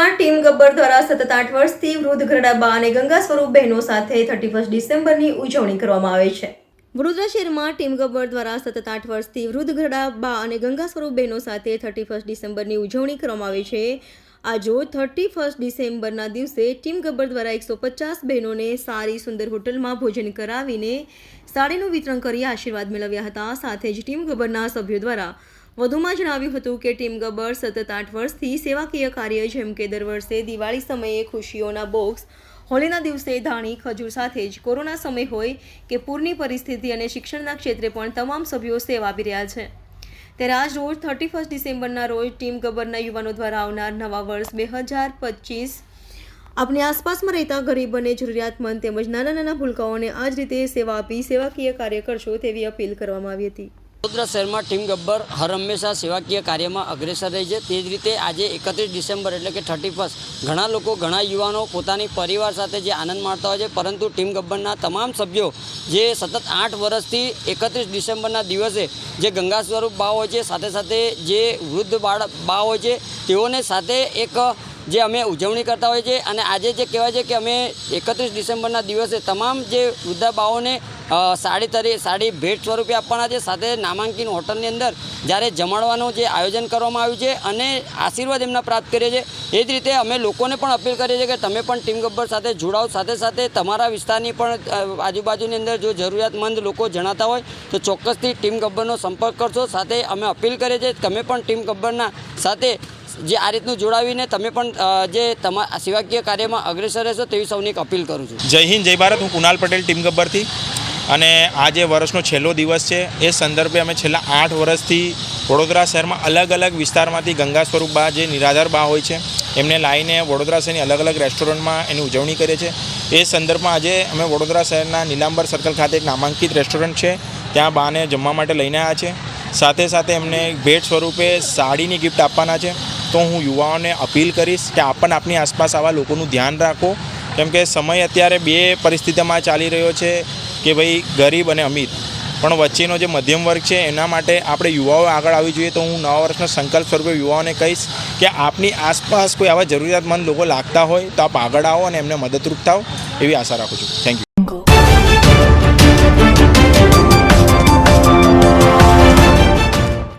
ગબ્બર દ્વારા સતત આઠ વર્ષથી વૃદ્ધ ઘરડાબા અને ગંગા સ્વરૂપ બહેનો સાથે થર્ટી ફર્સ્ટ ડિસેમ્બરની ઉજવણી કરવામાં આવે છે. વડોદરા શહેરમાં ટીમ ગબ્બર દ્વારા સતત આઠ વર્ષથી વૃદ્ધ ઘરડાબા અને ગંગા સ્વરૂપ બહેનો સાથે થર્ટી ફર્સ્ટ ડિસેમ્બરની ઉજવણી કરવામાં આવે છે. આજો થર્ટી ફર્સ્ટ ડિસેમ્બરના દિવસે ટીમ ગબ્બર દ્વારા એકસો પચાસ બહેનોને સારી સુંદર હોટલમાં ભોજન કરાવીને સાડીનું વિતરણ કરી આશીર્વાદ મેળવ્યા હતા. સાથે જ ટીમ ગબ્બરના સભ્યો દ્વારા વધુમાં જણાવ્યું હતું કે ટીમ ગબ્બર સતત આઠ વર્ષથી સેવાકીય કાર્ય, જેમ કે દર વર્ષે દિવાળી સમયે ખુશીઓના બોક્સ, હોળીના દિવસે ધાણી, ખજૂર સાથે જ કોરોના સમય હોય કે પૂરની પરિસ્થિતિ અને શિક્ષણના ક્ષેત્રે પણ તમામ સભ્યો સેવા આપી રહ્યા છે. ત્યારે આજ રોજ થર્ટી ફર્સ્ટ ડિસેમ્બરના રોજ ટીમ ગબ્બરના યુવાનો દ્વારા આવનાર નવા વર્ષ બે હજાર પચીસ આપની આસપાસમાં રહેતા ગરીબ અને જરૂરિયાતમંદ તેમજ નાના નાના ભૂલકાઓને આ જ રીતે સેવા આપી સેવાકીય કાર્ય કરશો તેવી અપીલ કરવામાં આવી હતી. વડોદરા શહેરમાં ટીમ ગબ્બર હર હંમેશા સેવાકીય કાર્યમાં અગ્રેસર રહી છે. તે જ રીતે આજે એકત્રીસ ડિસેમ્બર એટલે કે થર્ટી ફર્સ્ટ ઘણા લોકો, ઘણા યુવાનો પોતાની પરિવાર સાથે જે આનંદ માણતા હોય છે, પરંતુ ટીમ ગબ્બરના તમામ સભ્યો જે સતત આઠ વર્ષથી એકત્રીસ ડિસેમ્બરના દિવસે જે ગંગા સ્વરૂપ બા હોય છે, સાથે સાથે જે વૃદ્ધ બાળ બા હોય છે, તેઓને સાથે એક જે અમે ઉજવણી કરતા હોઈએ છીએ અને આજે જે કહેવાય છે કે અમે એકત્રીસ ડિસેમ્બરના દિવસે તમામ જે વૃદ્ધા બાઓને સાડી તરી, સાડી ભેટ સ્વરૂપે આપવાના છે, સાથે નામાંકિત હોટલની અંદર જ્યારે જમાડવાનું જે આયોજન કરવામાં આવ્યું છે અને આશીર્વાદ એમના પ્રાપ્ત કરીએ છીએ. એ જ રીતે અમે લોકોને પણ અપીલ કરીએ છીએ કે તમે પણ ટીમ ગબ્બર સાથે જોડાઓ, સાથે સાથે તમારા વિસ્તારની પણ આજુબાજુની અંદર જો જરૂરિયાતમંદ લોકો જણાતા હોય તો ચોક્કસથી ટીમ ગબ્બરનો સંપર્ક કરશો. સાથે અમે અપીલ કરીએ છીએ તમે પણ ટીમ ગબ્બરના સાથે જે આ રીતનું જોડાવીને તમે પણ જે તમારા સેવાકીય કાર્યમાં અગ્રેસર રહેશો તેવી સૌની એક અપીલ કરું છું. જય હિન્દ, જય ભારત. હું કુનાલ પટેલ, ટીમ ગબ્બરથી. અને આ જે વર્ષનો છેલ્લો દિવસ છે, એ સંદર્ભે અમે છેલ્લા આઠ વર્ષથી વડોદરા શહેરમાં અલગ અલગ વિસ્તારમાંથી ગંગા સ્વરૂપ બા, જે નિરાધાર બા હોય છે, એમને લાવીને વડોદરા શહેરની અલગ અલગ રેસ્ટોરન્ટમાં એની ઉજવણી કરીએ છીએ એ સંદર્ભમાં આજે અમે વડોદરા શહેરના નીલાંબર સર્કલ ખાતે એક નામાંકિત રેસ્ટોરન્ટ છે, ત્યાં બાને જમવા માટે લઈને આવ્યા છે. સાથે સાથે એમને ભેટ સ્વરૂપે સાડીની ગિફ્ટ આપવાના છે. તો હું યુવાઓને અપીલ કરીશ કે આપણ આપની આસપાસ આવા લોકોનું ધ્યાન રાખો. કેમ કે સમય અત્યારે બે પરિસ્થિતિમાં ચાલી રહ્યો છે કે ભાઈ ગરીબ અને અમીર. પણ વચ્ચેનો જે મધ્યમ વર્ગ છે એના માટે આપણે યુવાઓ આગળ આવી જોઈએ. તો હું નવા વર્ષનો સંકલ્પ સ્વરૂપે યુવાઓને કહીશ કે આપની આસપાસ કોઈ આવા જરૂરિયાતમંદ લોકો લાગતા હોય તો આપ આગળ આવો અને એમને મદદરૂપ થાવ. એવી આશા રાખું છું. Thank you